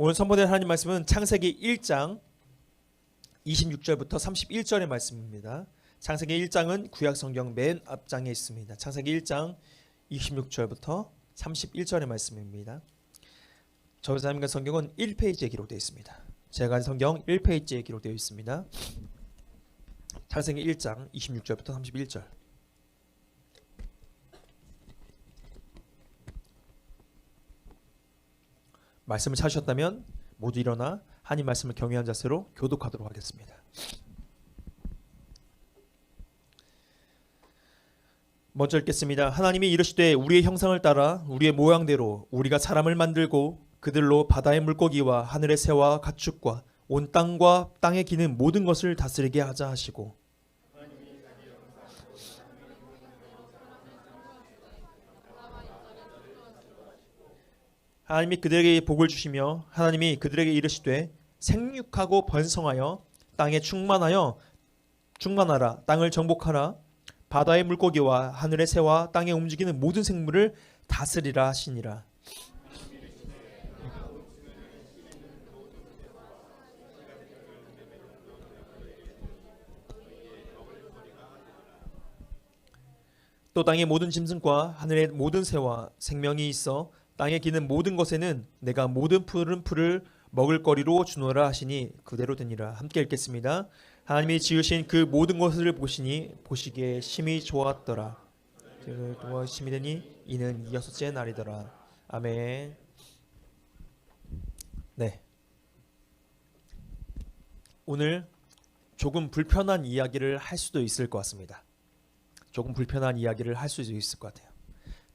오늘 선포된 하나님 말씀은 창세기 1장 26절부터 31절의 말씀입니다. 창세기 1장은 구약 성경 맨 앞장에 있습니다. 창세기 1장 26절부터 31절의 말씀입니다. 저자님과 성경은 1페이지에 기록되어 있습니다. 제가 간 성경 1페이지에 기록되어 있습니다. 창세기 1장 26절부터 31절. 말씀을 찾으셨다면 모두 일어나 하나님 말씀을 경외한 자세로 교독하도록 하겠습니다. 먼저 읽겠습니다. 하나님이 이르시되 우리의 형상을 따라 우리의 모양대로 우리가 사람을 만들고 그들로 바다의 물고기와 하늘의 새와 가축과 온 땅과 땅에 기는 모든 것을 다스리게 하자 하시고 하나님이 그들에게 복을 주시며 하나님이 그들에게 이르시되 생육하고 번성하여 땅에 충만하여 충만하라. 땅을 정복하라. 바다의 물고기와 하늘의 새와 땅에 움직이는 모든 생물을 다스리라 하시니라. 또 땅의 모든 짐승과 하늘의 모든 새와 생명이 있어 땅에 기는 모든 것에는 내가 모든 푸른 풀을 먹을 거리로 주노라 하시니 그대로 되니라 함께 읽겠습니다. 하나님이 지으신 그 모든 것을 보시니 보시기에 심히 좋았더라. 그를 도와심이 되니 이는 여섯째 날이더라. 아멘. 네. 오늘 조금 불편한 이야기를 할 수도 있을 것 같습니다. 조금 불편한 이야기를 할 수도 있을 것 같아요.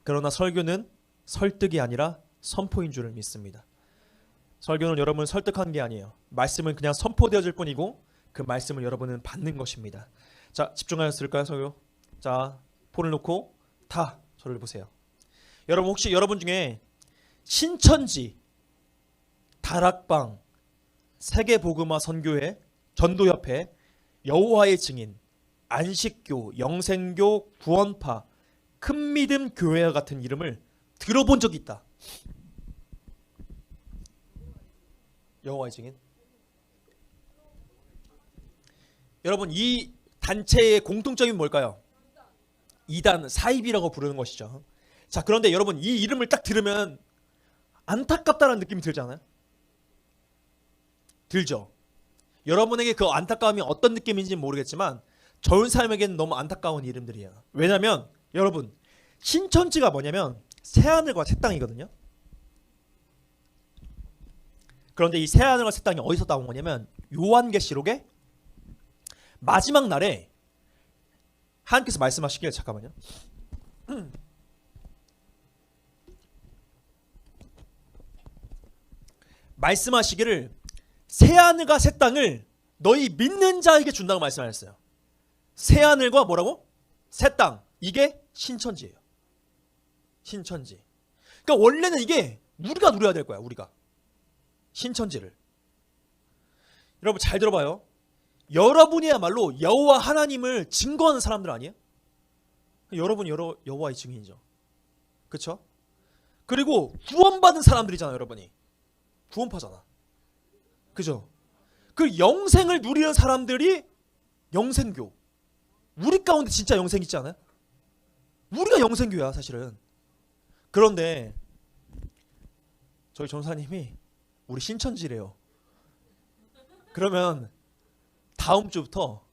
그러나 설교는 설득이 아니라 선포인 줄을 믿습니다. 설교는 여러분을 설득한 게 아니에요. 말씀은 그냥 선포되어질 뿐이고 그 말씀을 여러분은 받는 것입니다. 자, 집중하였을까요, 설교? 자, 폰을 놓고 다 저를 보세요. 여러분 혹시 여러분 중에 신천지, 다락방, 세계복음화 선교회, 전도협회, 여호와의 증인, 안식교, 영생교, 구원파, 큰 믿음 교회와 같은 이름을 들어본 적이 있다. 여호와의 증인. 여러분 이 단체의 공통점이 뭘까요? 이단 사입이라고 부르는 것이죠. 자 그런데 여러분 이 이름을 딱 들으면 안타깝다는 느낌이 들지 않아요? 들죠. 여러분에게 그 안타까움이 어떤 느낌인지 모르겠지만 저은 사람에게는 너무 안타까운 이름들이에요. 왜냐하면 여러분 신천지가 뭐냐면 새하늘과 새 땅이거든요. 그런데 이 새하늘과 새 땅이 어디서 나온 거냐면 요한계시록의 마지막 날에 하나님께서 말씀하시길 잠깐만요. 말씀하시기를 새 하늘과 새 땅을 너희 믿는 자에게 준다고 말씀하셨어요. 새 하늘과 뭐라고? 새 땅. 이게 신천지예요. 신천지. 그러니까 원래는 이게 우리가 누려야 될 거야. 우리가 신천지를. 여러분 잘 들어봐요. 여러분이야말로 여호와 하나님을 증거하는 사람들 아니에요? 여러분 여러 여호와의 증인이죠. 그렇죠? 그리고 구원받은 사람들이잖아요, 여러분이. 구원파잖아. 그죠? 그 영생을 누리는 사람들이 영생교. 우리 가운데 진짜 영생 있지 않아요? 우리가 영생교야, 사실은. 그런데 저희 전사님이 우리 신천지래요. 그러면 다음 주부터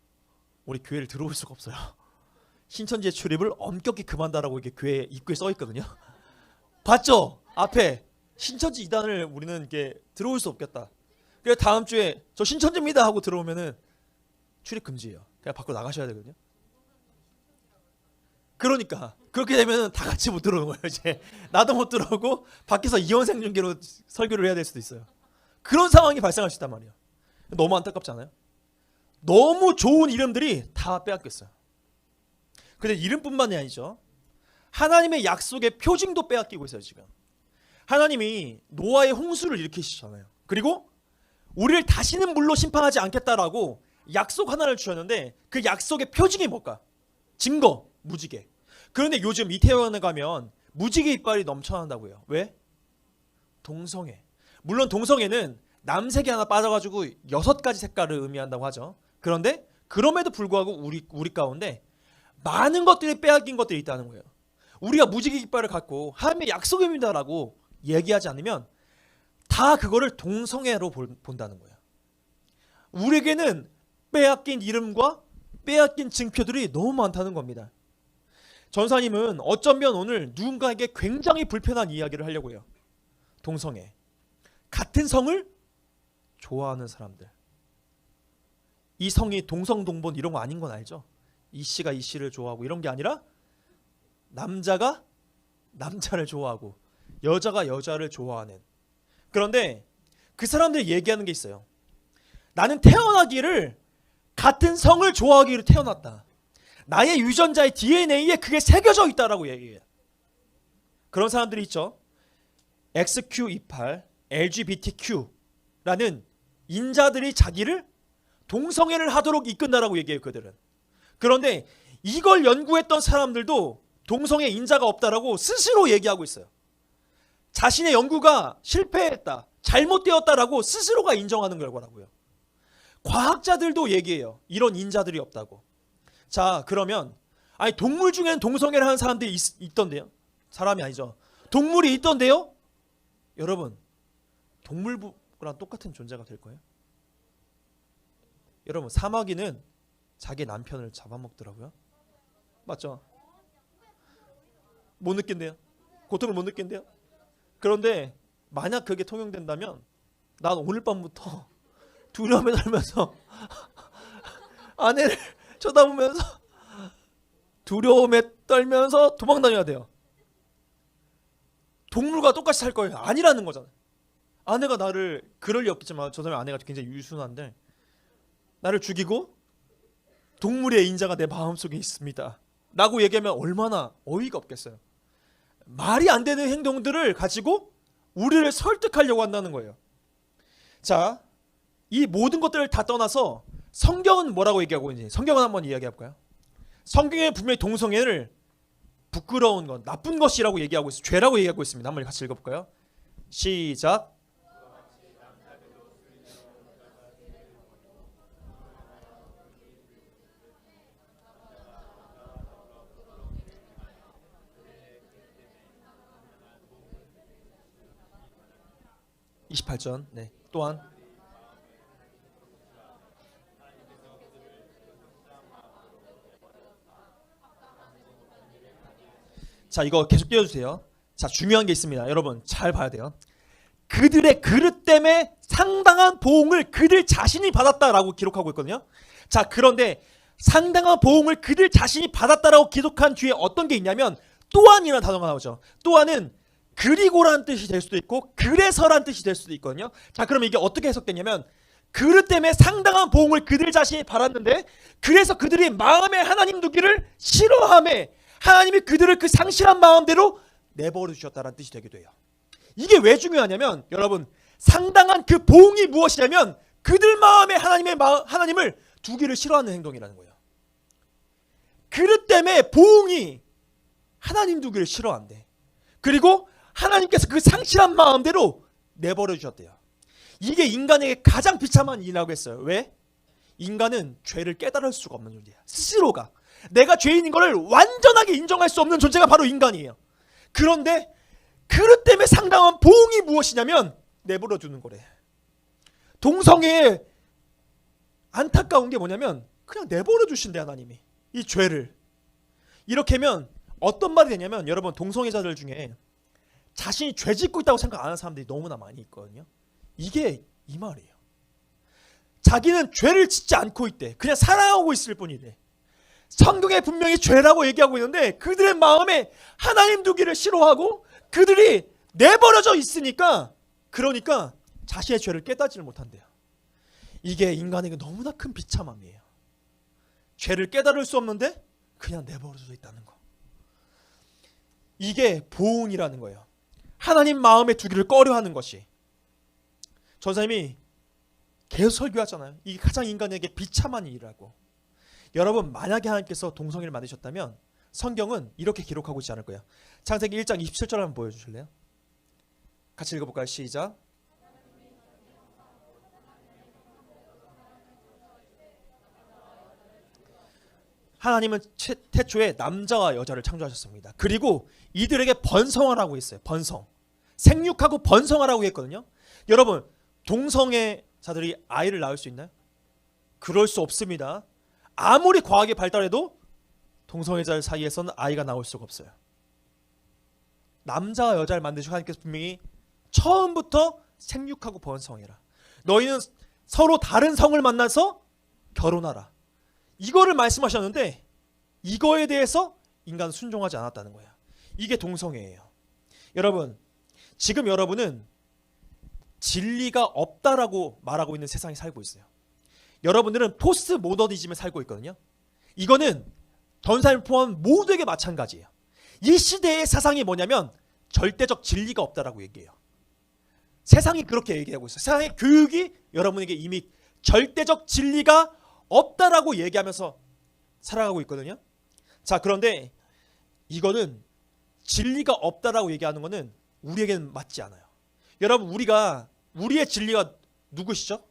우리 교회를 들어올 수가 없어요. 신천지의 출입을 엄격히 금한다라고 이게 교회 입구에 써 있거든요. 봤죠? 앞에 신천지 이단을 우리는 이렇게 들어올 수 없겠다. 그래서 다음 주에 저 신천지입니다 하고 들어오면은 출입 금지예요. 그냥 밖으로 나가셔야 되거든요. 그러니까 그렇게 되면 다 같이 못 들어오는 거예요. 이제 나도 못 들어오고 밖에서 이혼 생중계로 설교를 해야 될 수도 있어요. 그런 상황이 발생할 수 있단 말이에요. 너무 안타깝지 않아요? 너무 좋은 이름들이 다 빼앗겼어요. 근데 이름뿐만이 아니죠. 하나님의 약속의 표징도 빼앗기고 있어요, 지금. 하나님이 노아의 홍수를 일으키시잖아요. 그리고 우리를 다시는 물로 심판하지 않겠다라고 약속 하나를 주셨는데 그 약속의 표징이 뭘까? 증거, 무지개. 그런데 요즘 이태원에 가면 무지개 이빨이 넘쳐난다고요. 왜? 동성애. 물론 동성애는 남색이 하나 빠져가지고 여섯 가지 색깔을 의미한다고 하죠. 그런데 그럼에도 불구하고 우리 우리 가운데 많은 것들이 빼앗긴 것들이 있다는 거예요. 우리가 무지개 깃발을 갖고 하나님의 약속입니다라고 얘기하지 않으면 다 그거를 동성애로 볼- 본다는 거예요. 우리에게는 빼앗긴 이름과 빼앗긴 증표들이 너무 많다는 겁니다. 전사님은 어쩌면 오늘 누군가에게 굉장히 불편한 이야기를 하려고 해요. 동성애. 같은 성을 좋아하는 사람들. 이 성이 동성동본 이런 거 아닌 건 알죠? 이 씨가 이 씨를 좋아하고 이런 게 아니라 남자가 남자를 좋아하고 여자가 여자를 좋아하는. 그런데 그 사람들이 얘기하는 게 있어요. 나는 태어나기를 같은 성을 좋아하기로 태어났다. 나의 유전자의 DNA에 그게 새겨져 있다라고 얘기해요. 그런 사람들이 있죠. XQ28, LGBTQ라는 인자들이 자기를 동성애를 하도록 이끈다라고 얘기해요. 그들은. 그런데 이걸 연구했던 사람들도 동성애 인자가 없다라고 스스로 얘기하고 있어요. 자신의 연구가 실패했다, 잘못되었다라고 스스로가 인정하는 결과라고요. 과학자들도 얘기해요. 이런 인자들이 없다고. 자, 그러면 아니 동물 중에는 동성애를 하는 사람들이 있, 있던데요. 사람이 아니죠. 동물이 있던데요. 여러분, 동물부랑 똑같은 존재가 될 거예요. 여러분, 사마귀는 자기 남편을 잡아먹더라고요. 맞죠? 못 느낀대요. 고통을 못 느낀대요. 그런데 만약 그게 통용된다면 난 오늘 밤부터 두려움에 떨면서 아내를 쳐다보면서 두려움에 떨면서 도망 다녀야 돼요. 동물과 똑같이 살 거예요. 아니라는 거잖아요. 아내가 나를 그럴 리 없겠지만 저 사람의 아내가 굉장히 유순한데 나를 죽이고 동물의 인자가 내 마음속에 있습니다. 라고 얘기하면 얼마나 어이가 없겠어요. 말이 안 되는 행동들을 가지고 우리를 설득하려고 한다는 거예요. 자, 이 모든 것들을 다 떠나서 성경은 뭐라고 얘기하고 있는지 성경은 한번 이야기해 볼까요? 성경에 분명히 동성애를 부끄러운 것, 나쁜 것이라고 얘기하고 있어, 죄라고 얘기하고 있습니다. 한번 같이 읽어볼까요? 시작. (28절) 네 또한 자, 이거 계속 띄워주세요. 자, 중요한 게 있습니다. 여러분, 잘 봐야 돼요. 그들의 그릇 때문에 상당한 보응을 그들 자신이 받았다라고 기록하고 있거든요. 자, 그런데 상당한 보응을 그들 자신이 받았다라고 기록한 뒤에 어떤 게 있냐면 또한이라는 단어가 나오죠. 또한은 그리고라는 뜻이 될 수도 있고 그래서라는 뜻이 될 수도 있거든요. 자, 그럼 이게 어떻게 해석되냐면 그릇 때문에 상당한 보응을 그들 자신이 받았는데 그래서 그들이 마음에 하나님 두기를 싫어함에 하나님이 그들을 그 상실한 마음대로 내버려 주셨다는 뜻이 되기도 해요. 이게 왜 중요하냐면 여러분 상당한 그 보응이 무엇이냐면 그들 마음에 하나님의 마음, 하나님을 두기를 싫어하는 행동이라는 거예요. 그릇 때문에 보응이 하나님 두기를 싫어한대. 그리고 하나님께서 그 상실한 마음대로 내버려 주셨대요. 이게 인간에게 가장 비참한 일이라고 했어요. 왜? 인간은 죄를 깨달을 수가 없는 존재야. 스스로가 내가 죄인인 것을 완전하게 인정할 수 없는 존재가 바로 인간이에요. 그런데 그릇 때문에 상당한 보응이 무엇이냐면 내버려 두는 거래. 동성애의 안타까운 게 뭐냐면 그냥 내버려 주신대 하나님이 이 죄를 이렇게 하면 어떤 말이 되냐면 여러분 동성애자들 중에 자신이 죄 짓고 있다고 생각 안 하는 사람들이 너무나 많이 있거든요. 이게 이 말이에요. 자기는 죄를 짓지 않고 있대. 그냥 살아가고 있을 뿐이래. 성경에 분명히 죄라고 얘기하고 있는데 그들의 마음에 하나님 두기를 싫어하고 그들이 내버려져 있으니까 그러니까 자신의 죄를 깨닫지를 못한대요. 이게 인간에게 너무나 큰 비참함이에요. 죄를 깨달을 수 없는데 그냥 내버려져 있다는 거. 이게 보응이라는 거예요. 하나님 마음에 두기를 꺼려하는 것이. 전사님이 계속 설교하잖아요. 이게 가장 인간에게 비참한 일이라고. 여러분 만약에 하나님께서 동성애를 만드셨다면 성경은 이렇게 기록하고 있지 않을 거예요. 창세기 1장 27절 한번 보여주실래요? 같이 읽어볼까요? 시작. 하나님은 태초에 남자와 여자를 창조하셨습니다. 그리고 이들에게 번성하라고 했어요. 번성. 생육하고 번성하라고 했거든요. 여러분, 동성애자들이 아이를 낳을 수 있나요? 그럴 수 없습니다. 아무리 과학이 발달해도 동성애자 사이에서는 아이가 나올 수가 없어요. 남자와 여자를 만드시고 하나님께서 분명히 처음부터 생육하고 번성해라. 너희는 서로 다른 성을 만나서 결혼하라. 이거를 말씀하셨는데 이거에 대해서 인간은 순종하지 않았다는 거야. 이게 동성애예요. 여러분, 지금 여러분은 진리가 없다라고 말하고 있는 세상에 살고 있어요. 여러분들은 포스트 모더니즘에 살고 있거든요. 이거는 전사를 포함 모두에게 마찬가지예요. 이 시대의 사상이 뭐냐면 절대적 진리가 없다라고 얘기해요. 세상이 그렇게 얘기하고 있어요. 세상의 교육이 여러분에게 이미 절대적 진리가 없다라고 얘기하면서 살아가고 있거든요. 자, 그런데 이거는 진리가 없다라고 얘기하는 거는 우리에게는 맞지 않아요. 여러분, 우리가 우리의 진리가 누구시죠?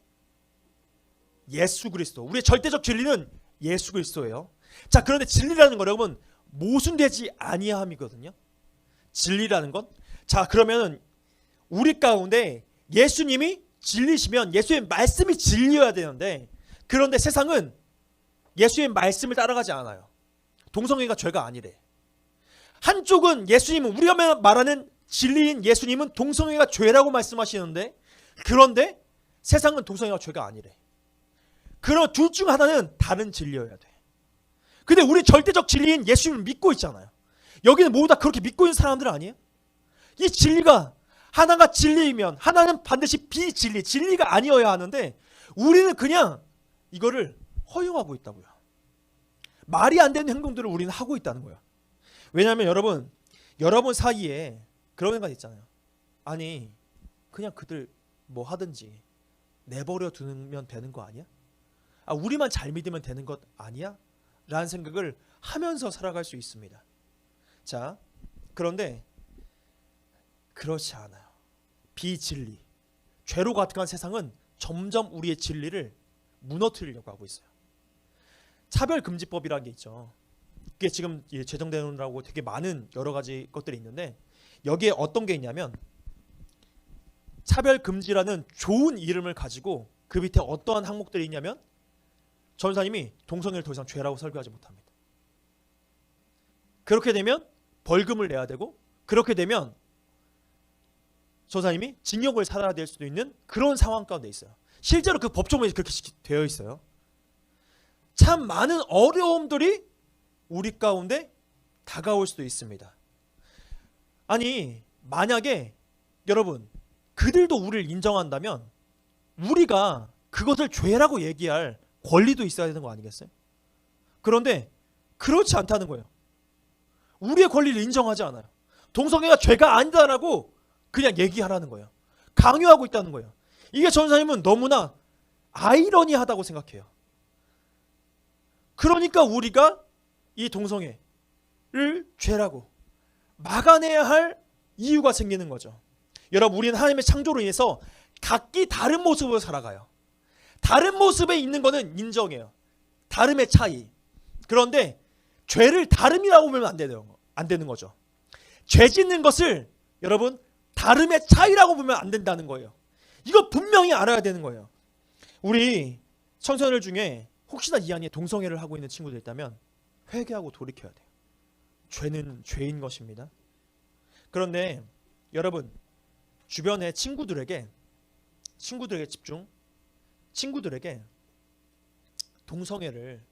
예수 그리스도. 우리의 절대적 진리는 예수 그리스도예요. 자, 그런데 진리라는 건 여러분 모순되지 아니함이거든요. 진리라는 건 자, 그러면 우리 가운데 예수님이 진리시면 예수의 말씀이 진리여야 되는데 그런데 세상은 예수의 말씀을 따라가지 않아요. 동성애가 죄가 아니래. 한쪽은 예수님은 우리가 말하는 진리인 예수님은 동성애가 죄라고 말씀하시는데 그런데 세상은 동성애가 죄가 아니래. 그럼 둘중 하나는 다른 진리여야 돼. 근데 우리 절대적 진리인 예수님을 믿고 있잖아요. 여기는 모두 다 그렇게 믿고 있는 사람들 아니에요? 이 진리가 하나가 진리이면 하나는 반드시 비진리, 진리가 아니어야 하는데 우리는 그냥 이거를 허용하고 있다고요. 말이 안 되는 행동들을 우리는 하고 있다는 거예요. 왜냐하면 여러분, 여러분 사이에 그런 생각 있잖아요. 아니, 그냥 그들 뭐 하든지 내버려 두면 되는 거 아니야? 아, 우리만 잘 믿으면 되는 것 아니야? 라는 생각을 하면서 살아갈 수 있습니다. 자, 그런데 그렇지 않아요. 비진리, 죄로 가득한 세상은 점점 우리의 진리를 무너뜨리려고 하고 있어요. 차별금지법이라는 게 있죠. 그게 지금 제정되느라고 되게 많은 여러 가지 것들이 있는데 여기에 어떤 게 있냐면 차별금지라는 좋은 이름을 가지고 그 밑에 어떠한 항목들이 있냐면 전사님이 동성애를 더 이상 죄라고 설교하지 못합니다. 그렇게 되면 벌금을 내야 되고 그렇게 되면 전사님이 징역을 살아야 될 수도 있는 그런 상황 가운데 있어요. 실제로 그 법조문에 그렇게 되어 있어요. 참 많은 어려움들이 우리 가운데 다가올 수도 있습니다. 아니, 만약에 여러분, 그들도 우리를 인정한다면 우리가 그것을 죄라고 얘기할 권리도 있어야 되는 거 아니겠어요? 그런데 그렇지 않다는 거예요. 우리의 권리를 인정하지 않아요. 동성애가 죄가 아니다라고 그냥 얘기하라는 거예요. 강요하고 있다는 거예요. 이게 전사님은 너무나 아이러니하다고 생각해요. 그러니까 우리가 이 동성애를 죄라고 막아내야 할 이유가 생기는 거죠. 여러분, 우리는 하나님의 창조로 인해서 각기 다른 모습으로 살아가요. 다른 모습에 있는 거는 인정해요. 다름의 차이. 그런데 죄를 다름이라고 보면 안 되는, 안 되는 거죠. 죄 짓는 것을 여러분 다름의 차이라고 보면 안 된다는 거예요. 이거 분명히 알아야 되는 거예요. 우리 청소년들 중에 혹시나 이 안에 동성애를 하고 있는 친구들 있다면 회개하고 돌이켜야 돼요. 죄는 죄인 것입니다. 그런데 여러분 주변의 친구들에게 친구들에게 집중 친구들에게 동성애를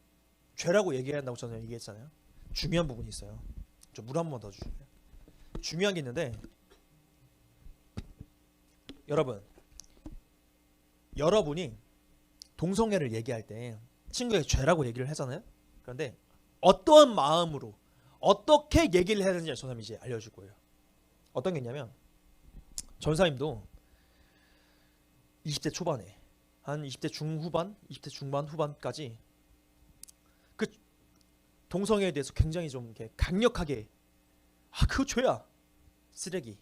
죄라고 얘기한다고 저는 얘기했잖아요. 중요한 부분이 있어요. 저 물 한 번 더 주세요. 중요한 게 있는데 여러분 여러분이 동성애를 얘기할 때 친구에게 죄라고 얘기를 하잖아요. 그런데 어떠한 마음으로 어떻게 얘기를 해야 되는지 전사님이 이제 알려줄 거예요. 어떤 게 있냐면 전사님도 20대 초반에 한 20대 중후반, 20대 중반 후반까지 그 동성애에 대해서 굉장히 좀 이렇게 강력하게 아 그거 죄야 쓰레기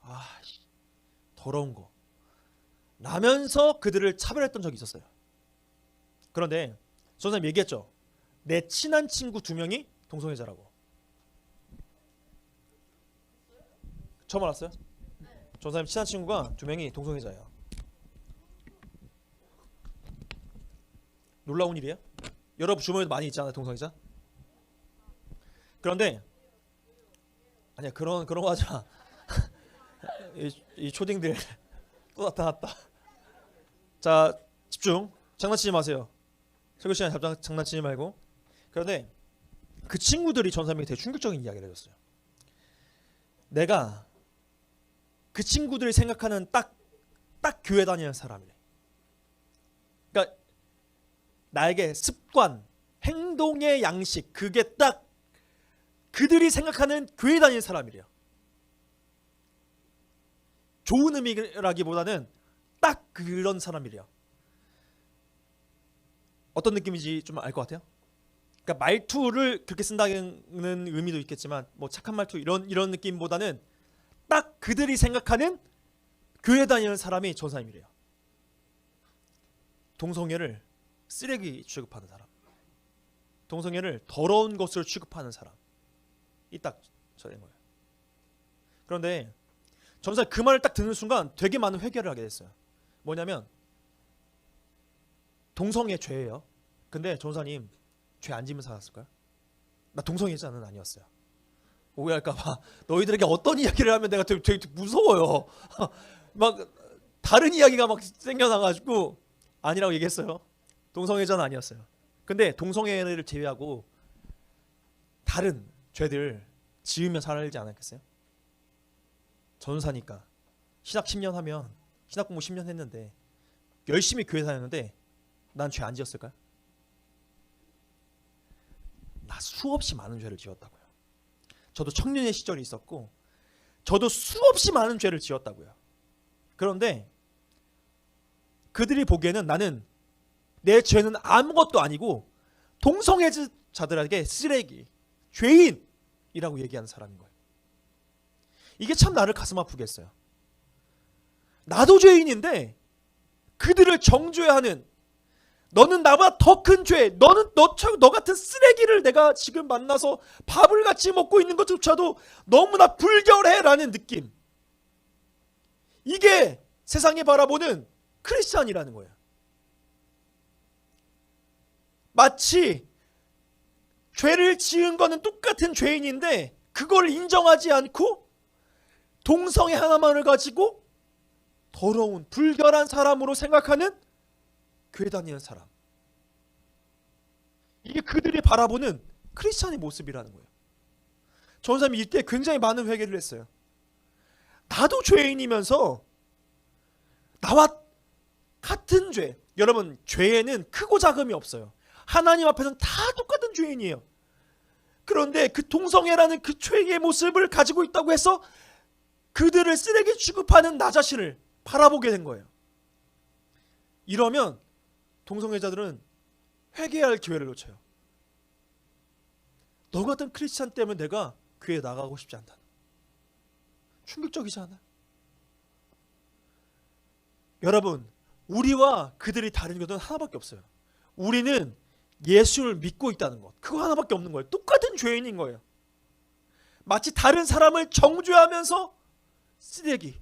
아 더러운 거 라면서 그들을 차별했던 적이 있었어요. 그런데 전사님 얘기했죠. 내 친한 친구 두 명이 동성애자라고. 처음 알았어요? 전사님 친한 친구가 두 명이 동성애자예요. 놀라운 일이에요? 여러분 주변에도 많이 있잖아요 동성애자. 그런데 아니야 그런 그런 거 마. 이, 이 초딩들 또 나타났다. 자 집중. 장난치지 마세요. 설교 시간에 잡장, 장난치지 말고. 그런데 그 친구들이 전사님에게 되게 충격적인 이야기를 해줬어요. 내가 그 친구들이 생각하는 딱, 딱 교회 다니는 사람이래. 그러니까 나에게 습관, 행동의 양식, 그게 딱 그들이 생각하는 교회 다니는 사람이래요. 좋은 의미라기보다는 딱 그런 사람이래요. 어떤 느낌인지 좀 알 것 같아요? 그러니까 말투를 그렇게 쓴다는 의미도 있겠지만 뭐 착한 말투 이런 이런 느낌보다는 딱 그들이 생각하는 교회 다니는 사람이 전사님이래요. 동성애를 쓰레기 취급하는 사람. 동성애를 더러운 것으로 취급하는 사람. 이 딱 저된 거예요. 그런데 전사 그 말을 딱 듣는 순간 되게 많은 회개를 하게 됐어요. 뭐냐면 동성애 죄예요. 근데 전사님 죄 안 지면 살았을까요? 나 동성애자는 아니었어요. 오해할까봐 너희들에게 어떤 이야기를 하면 내가 되게, 되게 무서워요. 막 다른 이야기가 막 생겨나가지고 아니라고 얘기했어요. 동성애자는 아니었어요. 근데 동성애를 제외하고 다른 죄들 지으면 살지 않았겠어요? 전사니까 신학 10년 하면 신학 공부 10년 했는데 열심히 교회 다녔는데 난 죄 안 지었을까요? 나 수없이 많은 죄를 지었다고요. 저도 청년의 시절이 있었고 저도 수없이 많은 죄를 지었다고요. 그런데 그들이 보기에는 나는 내 죄는 아무것도 아니고 동성애자들에게 쓰레기, 죄인이라고 얘기하는 사람인 거예요. 이게 참 나를 가슴 아프게 했어요. 나도 죄인인데 그들을 정죄하는 너는 나보다 더 큰 죄, 너는 너, 너 같은 쓰레기를 내가 지금 만나서 밥을 같이 먹고 있는 것조차도 너무나 불결해라는 느낌. 이게 세상이 바라보는 크리스찬이라는 거예요. 마치 죄를 지은 거는 똑같은 죄인인데 그걸 인정하지 않고 동성애 하나만을 가지고 더러운 불결한 사람으로 생각하는 교회 다니는 사람. 이게 그들이 바라보는 크리스찬의 모습이라는 거예요. 전사님이 이때 굉장히 많은 회개를 했어요. 나도 죄인이면서 나와 같은 죄. 여러분, 죄에는 크고 작음이 없어요. 하나님 앞에서는 다 똑같은 죄인이에요. 그런데 그 동성애라는 그 죄의 모습을 가지고 있다고 해서 그들을 쓰레기 취급하는 나 자신을 바라보게 된 거예요. 이러면 동성애자들은 회개할 기회를 놓쳐요. 너 같은 크리스찬 때문에 내가 교회 나가고 싶지 않다. 충격적이지 않아요? 여러분, 우리와 그들이 다른 것은 하나밖에 없어요. 우리는 예수를 믿고 있다는 것. 그거 하나밖에 없는 거예요. 똑같은 죄인인 거예요. 마치 다른 사람을 정죄하면서 쓰레기.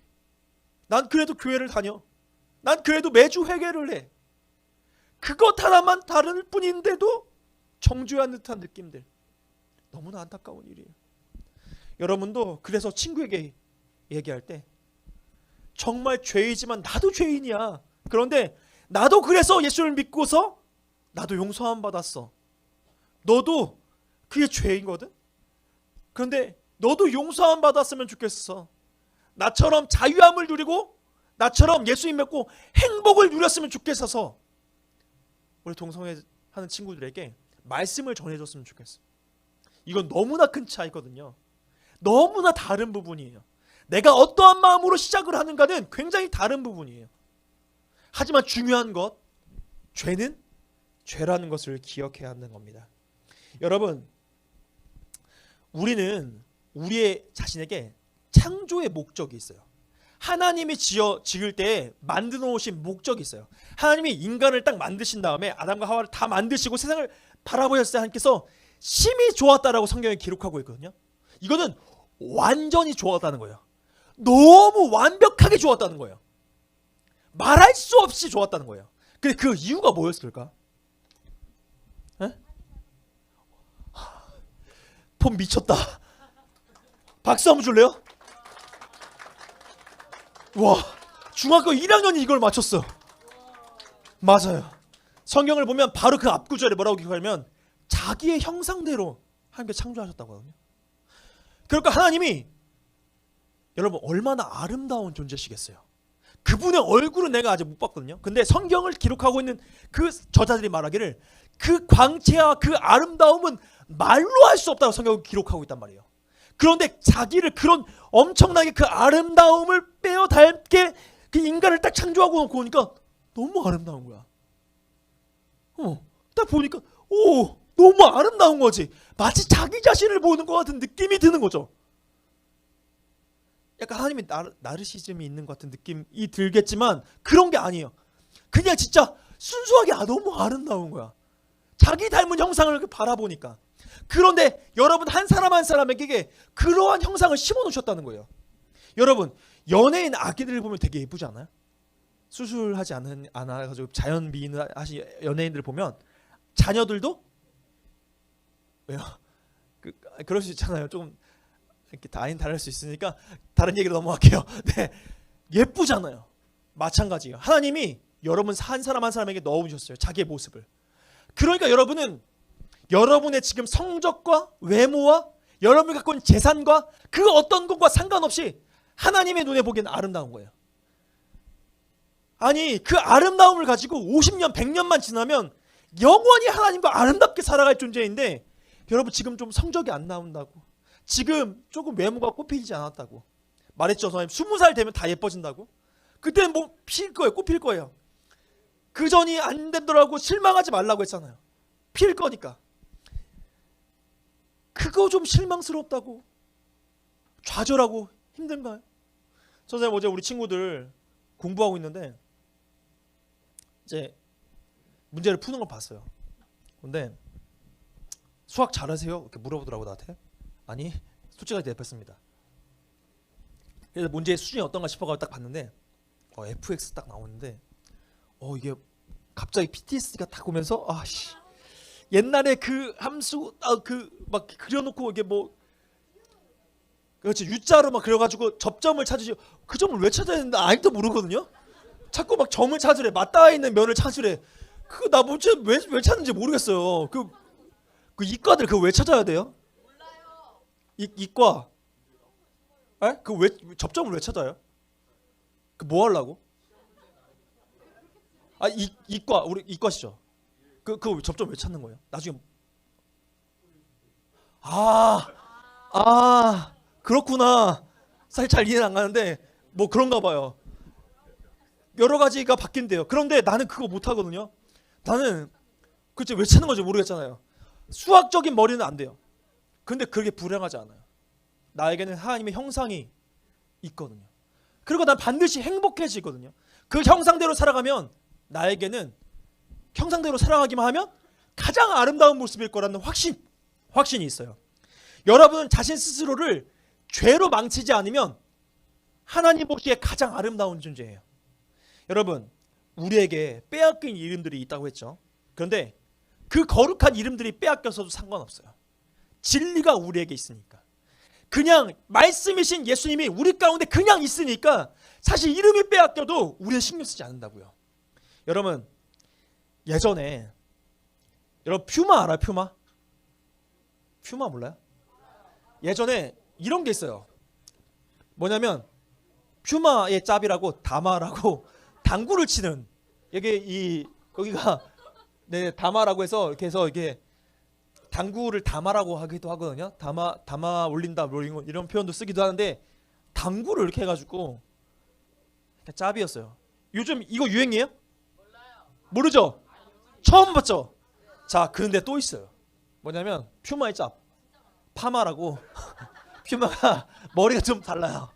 난 그래도 교회를 다녀. 난 그래도 매주 회개를 해. 그것 하나만 다를 뿐인데도 정죄한 듯한 느낌들. 너무나 안타까운 일이에요. 여러분도 그래서 친구에게 얘기할 때 정말 죄이지만 나도 죄인이야. 그런데 나도 그래서 예수를 믿고서 나도 용서함 받았어. 너도 그게 죄인거든. 그런데 너도 용서함 받았으면 좋겠어. 나처럼 자유함을 누리고 나처럼 예수님 믿고 행복을 누렸으면 좋겠어서 우리 동성애 하는 친구들에게 말씀을 전해줬으면 좋겠어. 이건 너무나 큰 차이거든요. 너무나 다른 부분이에요. 내가 어떠한 마음으로 시작을 하는가는 굉장히 다른 부분이에요. 하지만 중요한 것, 죄는 죄라는 것을 기억해야 하는 겁니다. 여러분, 우리는 우리의 자신에게 창조의 목적이 있어요. 하나님이 지어 지을 때 만들어 놓으신 목적이 있어요. 하나님이 인간을 딱 만드신 다음에 아담과 하와를 다 만드시고 세상을 바라보셨을 때 하나님께서 심히 좋았다라고 성경에 기록하고 있거든요. 이거는 완전히 좋았다는 거예요. 너무 완벽하게 좋았다는 거예요. 말할 수 없이 좋았다는 거예요. 근데 그 이유가 뭐였을까? 폼 미쳤다. 박수 한번 줄래요? 와, 중학교 1학년이 이걸 맞췄어. 맞아요. 성경을 보면 바로 그 앞 구절에 뭐라고 기록하냐면 자기의 형상대로 하나님께 창조하셨다고 하거든요. 그러니까 하나님이 여러분 얼마나 아름다운 존재시겠어요. 그분의 얼굴은 내가 아직 못 봤거든요. 근데 성경을 기록하고 있는 그 저자들이 말하기를 그 광채와 그 아름다움은 말로 할 수 없다고 성경을 기록하고 있단 말이에요. 그런데 자기를 그런 엄청나게 그 아름다움을 빼어 닮게 그 인간을 딱 창조하고 놓고 보니까 너무 아름다운 거야. 어, 딱 보니까 오 너무 아름다운 거지. 마치 자기 자신을 보는 것 같은 느낌이 드는 거죠. 약간 하나님의 나르, 나르 시즘이 있는 것 같은 느낌이 들겠지만 그런 게 아니에요. 그냥 진짜 순수하게 아, 너무 아름다운 거야. 자기 닮은 형상을 바라보니까. 그런데 여러분 한 사람 한 사람에게 그러한 형상을 심어 놓으셨다는 거예요. 여러분 연예인 아기들을 보면 되게 예쁘지 않아요? 수술하지 않은 않아 가지고 자연 미인을 하신 연예인들 보면 자녀들도 왜요? 그 그럴 수 있잖아요. 좀 이렇게 다인 다를 수 있으니까 다른 얘기로 넘어갈게요. 네. 예쁘잖아요. 마찬가지예요. 하나님이 여러분 한 사람 한 사람에게 넣어 주셨어요. 자기의 모습을. 그러니까 여러분은 여러분의 지금 성적과 외모와 여러분이 갖고 있는 재산과 그 어떤 것과 상관없이 하나님의 눈에 보기에는 아름다운 거예요. 아니 그 아름다움을 가지고 50년 100년만 지나면 영원히 하나님과 아름답게 살아갈 존재인데 여러분 지금 좀 성적이 안 나온다고 지금 조금 외모가 꽃피지 않았다고 말했죠. 선생님 20살 되면 다 예뻐진다고? 그때는 뭐 필 거예요? 꽃필 거예요? 그 전이 안 되더라고 실망하지 말라고 했잖아요. 필 거니까 그거 좀 실망스럽다고 좌절하고 힘든가요? 선생님 어제 우리 친구들 공부하고 있는데 이제 문제를 푸는 걸 봤어요. 근데 수학 잘하세요? 이렇게 물어보더라고 나한테. 아니 솔직하게 대답했습니다. 그래서 문제의 수준이 어떤가 싶어가지고 딱 봤는데 어, fx 딱 나오는데 어 이게 갑자기 PTSD가 딱 오면서 아씨 옛날에 그 함수 아 그 막 그려놓고 이게 뭐 그렇지 U자로 막 그려가지고 접점을 찾으시 그 점을 왜 찾아야 되는데 아직도 모르거든요. 자꾸 막 점을 찾으래 맞닿아 있는 면을 찾으래. 그거 나 뭐지 왜 왜 찾는지 모르겠어요. 그, 그 이과들 그거 왜 찾아야 돼요? 이 이과. 에? 그왜 접점을 왜 찾아요? 그 뭐 하려고? 아 이 이과 우리 이과시죠. 그 그 접점 왜 찾는 거예요? 나중에 아 아, 그렇구나. 사실 잘 이해는 안 가는데 뭐 그런가 봐요. 여러 가지가 바뀐대요. 그런데 나는 그거 못 하거든요. 나는 그치 왜 찾는 건지 모르겠잖아요. 수학적인 머리는 안 돼요. 근데 그게 불행하지 않아요. 나에게는 하나님의 형상이 있거든요. 그리고 난 반드시 행복해지거든요. 그 형상대로 살아가면 나에게는 형상대로 살아가기만 하면 가장 아름다운 모습일 거라는 확신, 확신이 있어요. 여러분은 자신 스스로를 죄로 망치지 않으면 하나님 보기에 가장 아름다운 존재예요. 여러분, 우리에게 빼앗긴 이름들이 있다고 했죠. 그런데 그 거룩한 이름들이 빼앗겨서도 상관없어요. 진리가 우리에게 있으니까. 그냥 말씀이신 예수님이 우리 가운데 그냥 있으니까 사실 이름이 빼앗겨도 우리는 신경 쓰지 않는다고요. 여러분, 예전에 여러분 퓨마 알아요? 퓨마? 퓨마 몰라요? 예전에 이런 게 있어요. 뭐냐면 퓨마의 짭이라고 다마라고 당구를 치는 여기 이 거기가 네 다마라고 해서 이렇게 해서 이게 당구를 다마라고 하기도 하거든요. 다마 다마 올린다 뭐 이런, 표현도 쓰기도 하는데 당구를 이렇게 해가지고 짭이었어요. 요즘 이거 유행이에요? 모르죠? 처음 봤죠? 자, 그런데 또 있어요. 뭐냐면 퓨마의 짭. 파마라고 퓨마가 머리가 좀 달라요.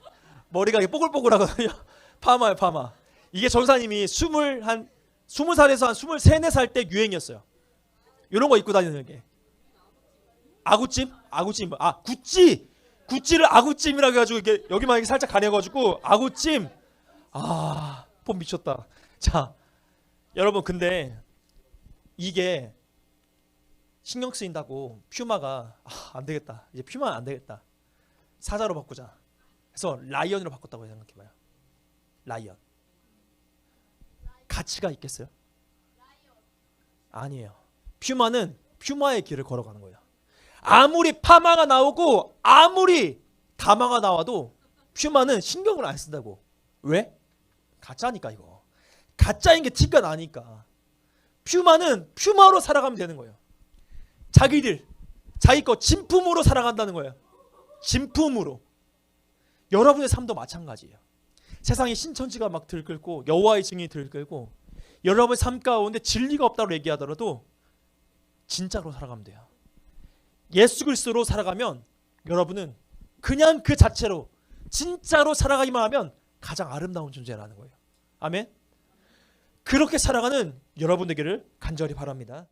머리가 이렇게 뽀글뽀글하거든요. 파마예요, 파마. 이게 전사님이 스물 한 스무 살에서 한 스물 세네 살 때 유행이었어요. 이런 거 입고 다니는 게 아구찜? 아구찜 아 구찌 구찌를 아구찜이라고 해가지고 이게 여기만 이렇게 살짝 가려가지고 아구찜 아 폼 미쳤다 자 여러분 근데 이게 신경 쓰인다고 퓨마가 아, 안 되겠다. 이제 퓨마 안 되겠다. 사자로 바꾸자. 그래서 라이언으로 바꿨다고 생각해봐요. 라이언. 가치가 있겠어요? 아니에요. 퓨마는 퓨마의 길을 걸어가는 거예요. 아무리 파마가 나오고 아무리 다마가 나와도 퓨마는 신경을 안 쓴다고. 왜? 가짜니까 이거. 가짜인 게 티가 나니까 퓨마는 퓨마로 살아가면 되는 거예요. 자기들 자기 거 진품으로 살아간다는 거예요. 진품으로. 여러분의 삶도 마찬가지예요. 세상에 신천지가 막 들끓고 여호와의 증인이 들끓고 여러분의 삶 가운데 진리가 없다고 얘기하더라도 진짜로 살아가면 돼요. 예수 그리스도로 살아가면 여러분은 그냥 그 자체로 진짜로 살아가기만 하면 가장 아름다운 존재라는 거예요. 아멘. 그렇게 살아가는 여러분 되기를 간절히 바랍니다.